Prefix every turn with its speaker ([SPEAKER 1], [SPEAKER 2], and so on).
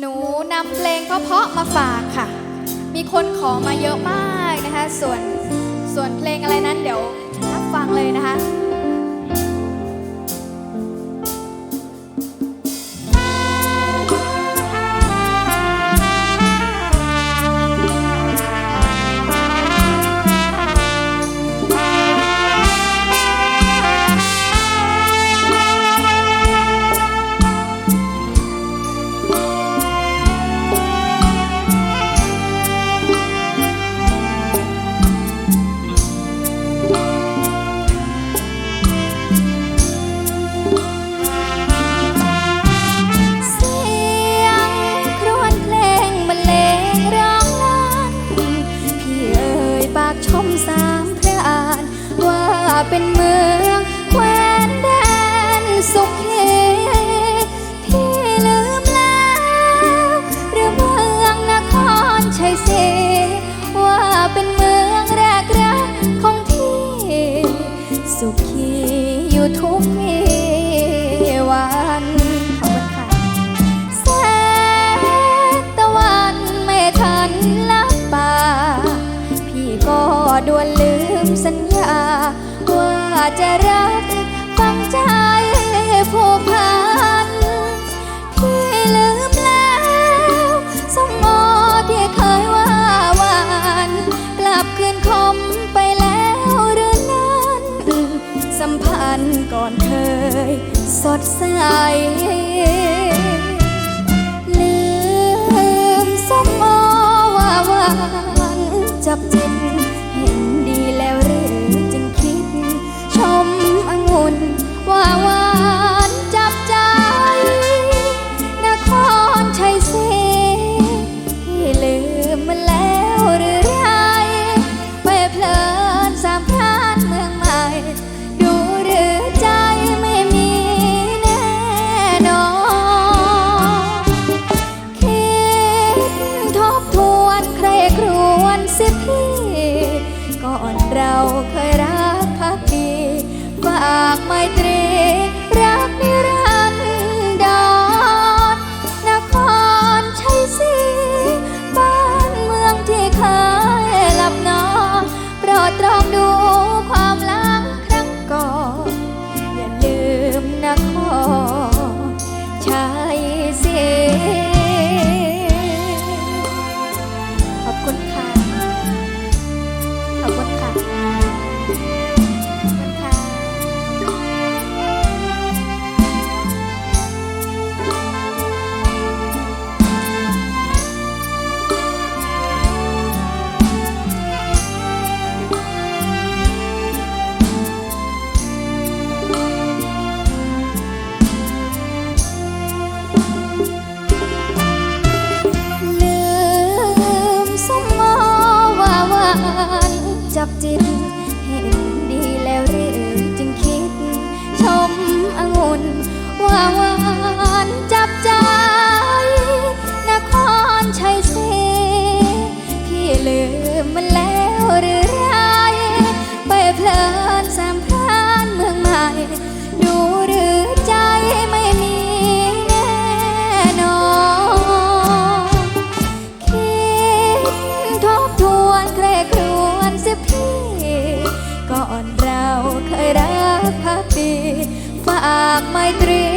[SPEAKER 1] หนูนำเพลงเพราะๆมาฝากค่ะ มีคนขอมาเยอะมากนะคะ ส่วนส่วนเพลงอะไรนั้นเดี๋ยวรับฟังเลยนะคะ เป็นเมืองแคว้นแดนสุขีพี่ลืมแล้วหรือเมืองนครชัยศรีว่าเป็นเมืองแรกรักของพี่ สุขีอยู่ทุกวี่วันขอบคุณค่ะแสงตะวันไม่ทันลับป่าพี่ก็ดวนลืมสัญญา จะรักฟังใจผูกพันที่ลืมแล้วสมอที่เคยว่าหวานกลับคืนคมไปแล้วเรือนั้นสัมพันธ์ก่อนเคยสดใส ตรองดูความลังครั้งก่อน อย่าลืมนะขอชายเสีย จั vai três.